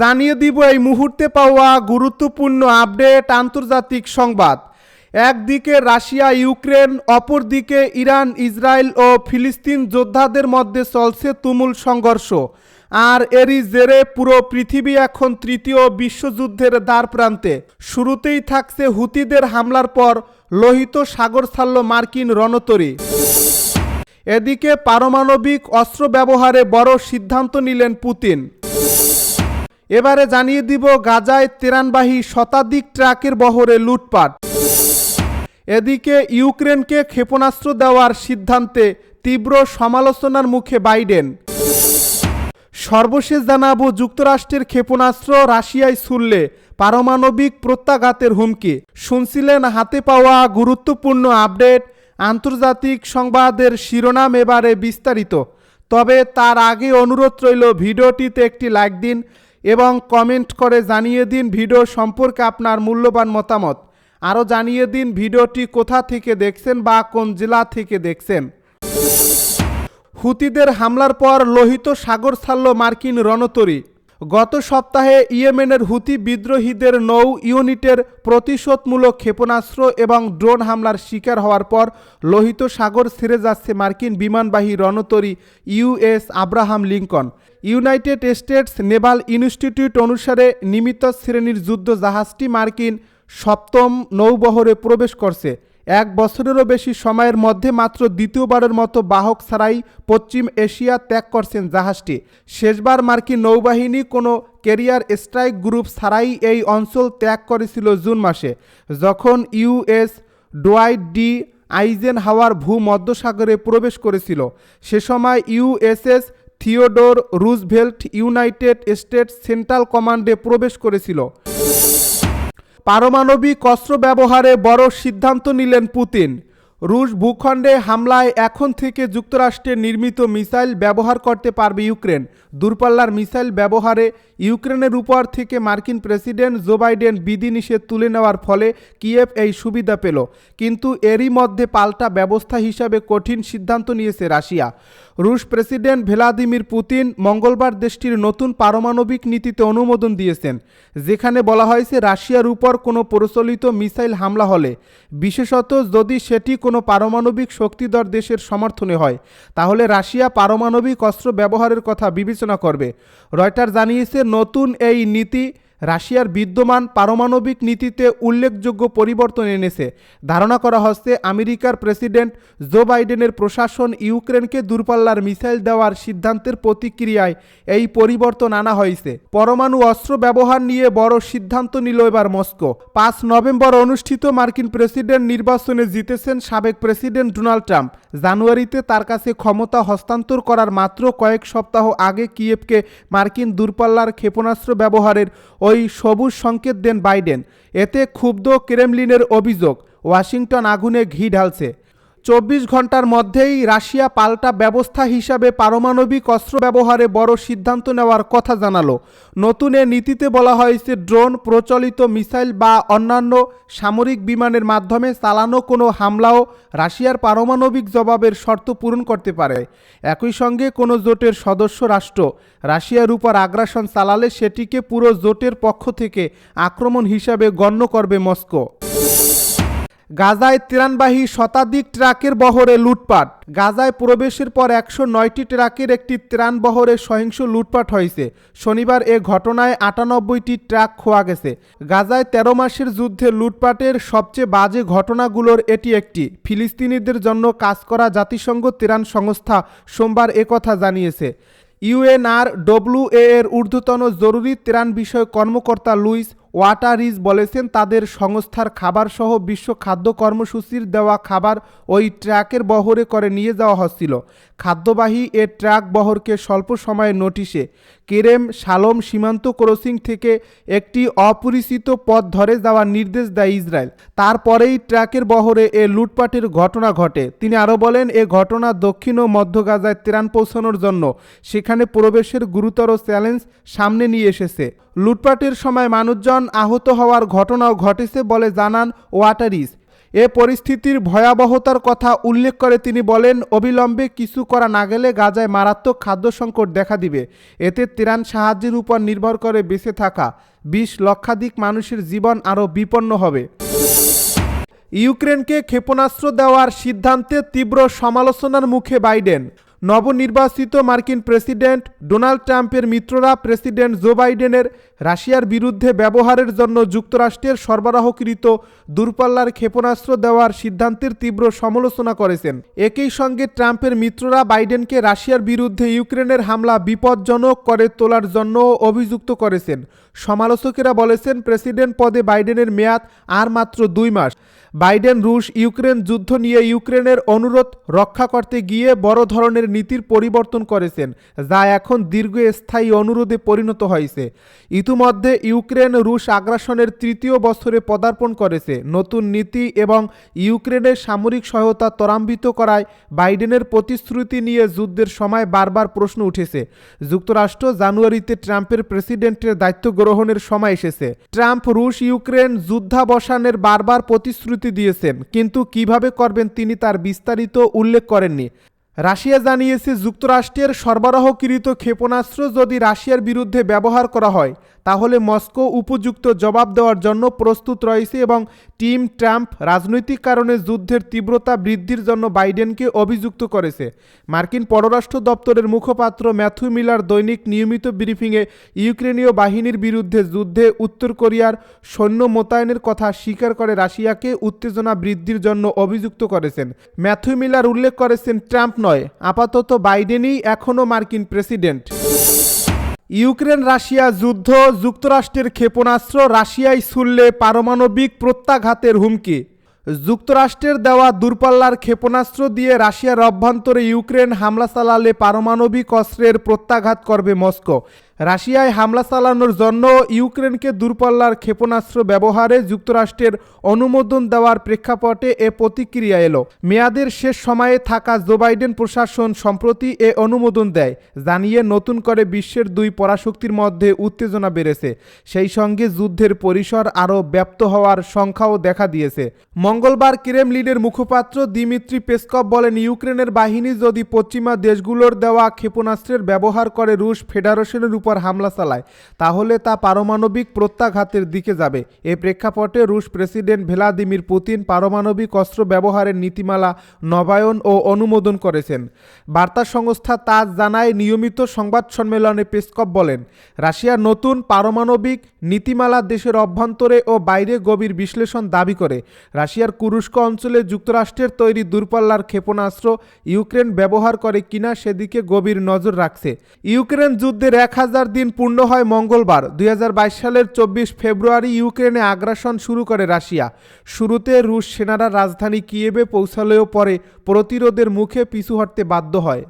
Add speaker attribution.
Speaker 1: জানিয়ে দিব এই মুহূর্তে পাওয়া গুরুত্বপূর্ণ আপডেট আন্তর্জাতিক সংবাদ। একদিকে রাশিয়া, ইউক্রেন, অপরদিকে ইরান, ইসরায়েল ও ফিলিস্তিন যোদ্ধাদের মধ্যে চলছে তুমুল সংঘর্ষ। আর এরই জেরে পুরো পৃথিবী এখন তৃতীয় বিশ্বযুদ্ধের দ্বার প্রান্তে শুরুতেই থাকছে হুতিদের হামলার পর লোহিত সাগর ছাড়ল মার্কিন রণতরী। এদিকে পারমাণবিক অস্ত্র ব্যবহারে বড় সিদ্ধান্ত নিলেন পুতিন। এবারে জানিয়ে দিব গাজায় তেরানবাহী শতাধিক ট্রাকের বহরে লুটপাট। এদিকে ইউক্রেনকে ক্ষেপণাস্ত্র দেওয়ার সিদ্ধান্তে তীব্র সমালোচনার মুখে বাইডেন। সর্বশেষ জানাব যুক্তরাষ্ট্রের ক্ষেপণাস্ত্র রাশিয়ায় ছুড়লে পারমাণবিক প্রত্যাঘাতের হুমকি। শুনছিলেন হাতে পাওয়া গুরুত্বপূর্ণ আপডেট, আন্তর্জাতিক সংবাদের শিরোনাম এবারে বিস্তারিত। তবে তার আগে অনুরোধ রইল ভিডিওটিতে একটি লাইক দিন এবং কমেন্ট করে জানিয়ে দিন ভিডিও সম্পর্কে আপনার মূল্যবান মতামত। আরও জানিয়ে দিন ভিডিওটি কোথা থেকে দেখছেন বা কোন জেলা থেকে দেখছেন। হুতিদের হামলার পর লোহিত সাগর ছাড়ল মার্কিন রণতরী। গত সপ্তাহে ইয়েমেনের হুতি বিদ্রোহীদের নৌ ইউনিটের প্রতিশোধমূলক ক্ষেপণাস্ত্র এবং ড্রোন হামলার শিকার হওয়ার পর লোহিত সাগর ছেড়ে যাচ্ছে মার্কিন বিমানবাহী রণতরী US Abraham Lincoln. United States naval institute অনুসারে নিমিত শ্রেণির যুদ্ধ জাহাজটি মার্কিন সপ্তম নৌবহরে প্রবেশ করছে। এক বছরেরও বেশি সময়ের মধ্যে মাত্র দ্বিতীয়বারের মতো বাহক ছাড়াই পশ্চিম এশিয়া ত্যাগ করছেন জাহাজটি। শেষবার মার্কিন নৌবাহিনী কোনো কেরিয়ার স্ট্রাইক গ্রুপ ছাড়াই এই অঞ্চল ত্যাগ করেছিল জুন মাসে, যখন ইউএস ডোয়াইট ডি আইজেন হাওয়ার ভূমধ্যসাগরে প্রবেশ করেছিল। সে সময় USS Theodore Roosevelt United States Central কমান্ডে প্রবেশ করেছিল। পারমাণবিক অস্ত্র ব্যবহারে বড় সিদ্ধান্ত নিলেন পুতিন। রুশ ভূখণ্ডে হামলায় এখন থেকে যুক্তরাষ্ট্রের নির্মিত মিসাইল ব্যবহার করতে পারবে ইউক্রেন। দূরপাল্লার মিসাইল ব্যবহারে ইউক্রেনের উপর থেকে মার্কিন প্রেসিডেন্ট জো বাইডেন বিধিনিষেধ তুলে নেওয়ার ফলে কিয়েভ এই সুবিধা পেল। কিন্তু এরই মধ্যে পাল্টা ব্যবস্থা হিসাবে কঠিন সিদ্ধান্ত নিয়েছে রাশিয়া। রুশ প্রেসিডেন্ট ভ্লাদিমির পুতিন মঙ্গলবার দেশটির নতুন পারমাণবিক নীতিতে অনুমোদন দিয়েছেন, যেখানে বলা হয়েছে রাশিয়ার উপর কোনো প্রচলিত মিসাইল হামলা হলে। বিশেষত যদি সেটি কোনো পারমাণবিক শক্তিধর দেশের সমর্থনে হয়, তাহলে রাশিয়া পারমাণবিক অস্ত্র ব্যবহারের কথা বিবেচনা করবে। রয়টার জানিয়েছে, নতুন এই নীতি রাশিয়ার বিদ্যমান পারমাণবিক নীতিতে উল্লেখযোগ্য পরিবর্তন এনেছে। ধারণা করা হচ্ছে আমেরিকার প্রেসিডেন্ট জো বাইডেনের প্রশাসন ইউক্রেনকে দূরপাল্লার মিসাইল দেওয়ার সিদ্ধান্তের প্রতিক্রিয়ায় এই পরিবর্তন আনা হয়েছে। পরমাণু অস্ত্র ব্যবহার নিয়ে বড় সিদ্ধান্ত নিল এবার মস্কো। পাঁচ নভেম্বর অনুষ্ঠিত মার্কিন প্রেসিডেন্ট নির্বাচনে জিতেছেন সাবেক প্রেসিডেন্ট ডোনাল্ড ট্রাম্প। জানুয়ারিতে তার কাছে ক্ষমতা হস্তান্তর করার মাত্র কয়েক সপ্তাহ আগে কিয়েভকে মার্কিন দূরপাল্লার ক্ষেপণাস্ত্র ব্যবহারের ওই সবুজ সংকেত দেন বাইডেন। এতে ক্ষুব্ধ ক্রেমলিনের অভিযোগ, ওয়াশিংটন আগুনে ঘি ঢালছে। চব্বিশ ঘণ্টার মধ্যেই রাশিয়া পাল্টা ব্যবস্থা হিসাবে পারমাণবিক অস্ত্র ব্যবহারে বড় সিদ্ধান্ত নেওয়ার কথা জানালো। নতুন এ নীতিতে বলা হয়েছে, ড্রোন, প্রচলিত মিসাইল বা অন্যান্য সামরিক বিমানের মাধ্যমে চালানো কোনো হামলাও রাশিয়ার পারমাণবিক জবাবের শর্ত পূরণ করতে পারে। একই সঙ্গে কোনো জোটের সদস্য রাষ্ট্র রাশিয়ার উপর আগ্রাসন চালালে সেটিকে পুরো জোটের পক্ষ থেকে আক্রমণ হিসাবে গণ্য করবে মস্কো। গাজায় ত্রাণবাহী শতাধিক ট্রাকের বহরে লুটপাট। গাজায় প্রবেশের পর একশো নয়টি ট্রাকের একটি ত্রাণ বহরে সহিংস লুটপাট হয়েছে। শনিবার এ ঘটনায় আটানব্বইটি ট্রাক খোয়া গেছে। গাজায় তেরো মাসের যুদ্ধে লুটপাটের সবচেয়ে বাজে ঘটনাগুলোর এটি একটি। ফিলিস্তিনিদের জন্য কাজ করা জাতিসংঘ ত্রাণ সংস্থা সোমবার একথা জানিয়েছে। ইউএনআর ডব্লিউ এর ঊর্ধ্বতন জরুরি ত্রাণ বিষয়ক কর্মকর্তা লুইস ওয়াটারিজ বলেছেন, তাদের সংস্থার খাবারসহ বিশ্ব খাদ্য কর্মসূচির দেওয়া খাবার ওই ট্রাকের বহরে করে নিয়ে যাওয়া হচ্ছিল। খাদ্যবাহী এ ট্রাক বহরকে স্বল্প সময়ের নোটিশে। কেরেম শালম সীমান্ত ক্রসিং থেকে একটি অপরিচিত পথ ধরে যাওয়ার নির্দেশ দেয় ইসরায়েল। তারপরেই ট্রাকের বহরে এ লুটপাটের ঘটনা ঘটে। তিনি আরও বলেন, এ ঘটনা দক্ষিণ ও মধ্য গাজায় ত্রাণ পৌঁছানোর জন্য সেখানে প্রবেশের গুরুতর চ্যালেঞ্জ সামনে নিয়ে এসেছে। লুটপাটের সময় মানুষজন আহত হওয়ার ঘটনাও ঘটেছে বলে জানান ওয়াটারিস। এ পরিস্থিতির ভয়াবহতার কথা উল্লেখ করে তিনি বলেন, অবিলম্বে কিছু করা না গেলে গাজায় মারাত্মক খাদ্য সংকট দেখা দিবে। এতে ত্রাণ সাহায্যের উপর নির্ভর করে বেঁচে থাকা বিশ লক্ষাধিক মানুষের জীবন আরও বিপন্ন হবে। ইউক্রেনকে ক্ষেপণাস্ত্র দেওয়ার সিদ্ধান্তে তীব্র সমালোচনার মুখে বাইডেন। নবনির্বাচিত মার্কিন প্রেসিডেন্ট ডোনাল্ড ট্রাম্পের মিত্ররা প্রেসিডেন্ট জো বাইডেনের রাশিয়ার বিরুদ্ধে ব্যবহারের জন্য যুক্তরাষ্ট্রের সরবরাহকৃত দূরপাল্লার ক্ষেপণাস্ত্র দেওয়ার সিদ্ধান্তের তীব্র সমালোচনা করেছেন। একই সঙ্গে ট্রাম্পের মিত্ররা বাইডেনকে রাশিয়ার বিরুদ্ধে ইউক্রেনের হামলা বিপজ্জনক করে তোলার জন্য অভিযুক্ত করেছেন। সমালোচকেরা বলেছেন প্রেসিডেন্ট পদে বাইডেনের মেয়াদ আর মাত্র দুই মাস। বাইডেন রুশ ইউক্রেন যুদ্ধ নিয়ে ইউক্রেনের অনুরোধ রক্ষা করতে গিয়ে বড় ধরনের নীতির পরিবর্তন করেছেন, যা এখন দীর্ঘস্থায়ী অনুরোধে পরিণত হয়েছে। ইতিমধ্যে ইউক্রেন রুশ আগ্রাসনের তৃতীয় বছরে পদার্পণ করেছে। নতুন নীতি এবং ইউক্রেনের সামরিক সহায়তা ত্বরান্বিত করায় বাইডেনের প্রতিশ্রুতি নিয়ে যুদ্ধের সময় বারবার প্রশ্ন উঠেছে। যুক্তরাষ্ট্র জানুয়ারিতে ট্রাম্পের প্রেসিডেন্টের দায়িত্ব গ্রহণের সময় এসেছে। ট্রাম্প রুশ ইউক্রেন যুদ্ধাবসানের বারবার প্রতিশ্রুতি দিয়েছেন, কিন্তু কীভাবে করবেন তিনি তার বিস্তারিত উল্লেখ করেননি। রাশিয়া জানিয়েছে, যুক্তরাষ্ট্রের সরবরাহকৃত ক্ষেপণাস্ত্র যদি রাশিয়ার বিরুদ্ধে ব্যবহার করা হয় তাহলে মস্কো উপযুক্ত জবাব দেওয়ার জন্য প্রস্তুত রয়েছে এবং টিম ট্রাম্প রাজনৈতিক কারণে যুদ্ধের তীব্রতা বৃদ্ধির জন্য বাইডেনকে অভিযুক্ত করেছে। মার্কিন পররাষ্ট্র দপ্তরের মুখপাত্র ম্যাথু মিলার দৈনিক নিয়মিত ব্রিফিংয়ে ইউক্রেনীয় বাহিনীর বিরুদ্ধে যুদ্ধে উত্তর কোরিয়ার সৈন্য মোতায়েনের কথা স্বীকার করে রাশিয়াকে উত্তেজনা বৃদ্ধির জন্য অভিযুক্ত করেছেন। ম্যাথু মিলার উল্লেখ করেছেন, ট্রাম্প নয়, আপাতত বাইডেনই এখনও মার্কিন প্রেসিডেন্ট। ইউক্রেন, রাশিয়া যুদ্ধ, যুক্তরাষ্ট্রের ক্ষেপণাস্ত্র, রাশিয়ায় ছুড়লে পারমাণবিক প্রত্যাঘাতের হুমকি। যুক্তরাষ্ট্রের দেওয়া দূরপাল্লার ক্ষেপণাস্ত্র দিয়ে রাশিয়ার অভ্যন্তরে ইউক্রেন হামলা চালালে পারমাণবিক অস্ত্রের প্রত্যাঘাত করবে মস্কো। রাশিয়ায় হামলা চালানোর জন্য ইউক্রেনকে দূরপাল্লার ক্ষেপণাস্ত্র ব্যবহারে যুক্তরাষ্ট্রের অনুমোদন দেওয়ার প্রেক্ষাপটে এ প্রতিক্রিয়া এলো। মেয়াদের শেষ সময়ে থাকা জো বাইডেন প্রশাসন সম্প্রতি এ অনুমোদন দেয়, জানিয়ে নতুন করে বিশ্বের দুই পরাশক্তির মধ্যে উত্তেজনা বেড়েছে। সেই সঙ্গে যুদ্ধের পরিসর আরও ব্যাপ্ত হওয়ার সংখ্যাও দেখা দিয়েছে। মঙ্গলবার ক্রেমলিনের মুখপাত্র দিমিত্রি পেসকভ বলেন, ইউক্রেনের বাহিনী যদি পশ্চিমা দেশগুলোর দেওয়া ক্ষেপণাস্ত্রের ব্যবহার করে রুশ ফেডারেশনের উপর হামলা চালায়, তাহলে তা পারমাণবিক প্রত্যাঘাতের দিকে যাবে। এ প্রেক্ষাপটে রুশ প্রেসিডেন্ট ভ্লাদিমির পুতিন পারমাণবিক অস্ত্র ব্যবহারের নীতিমালা নবায়ন ও অনুমোদন করেছেন। বার্তা সংস্থা তাজ জানায়, নিয়মিত সংবাদ সম্মেলনে পেসকভ বলেন রাশিয়ার নতুন পারমাণবিক নীতিমালা দেশের অভ্যন্তরে ও বাইরে গভীর বিশ্লেষণ দাবি করে। রাশিয়ার কুরুস্ক অঞ্চলে যুক্তরাষ্ট্রের তৈরি দূরপাল্লার ক্ষেপণাস্ত্র ইউক্রেন ব্যবহার করে কিনা সেদিকে গভীর নজর রাখছে। ইউক্রেন যুদ্ধের এক হাজার দিন পূর্ণ হয় মঙ্গলবার। দুই হাজার বাইশ সালের চব্বিশ ফেব্রুয়ারি ইউক্রেনে আগ্রাসন শুরু করে রাশিয়া। শুরুতে রুশ সেনারা রাজধানী কিয়েবে পৌঁছালেও পরে প্রতিরোধের মুখে পিছু হটতে বাধ্য হয়।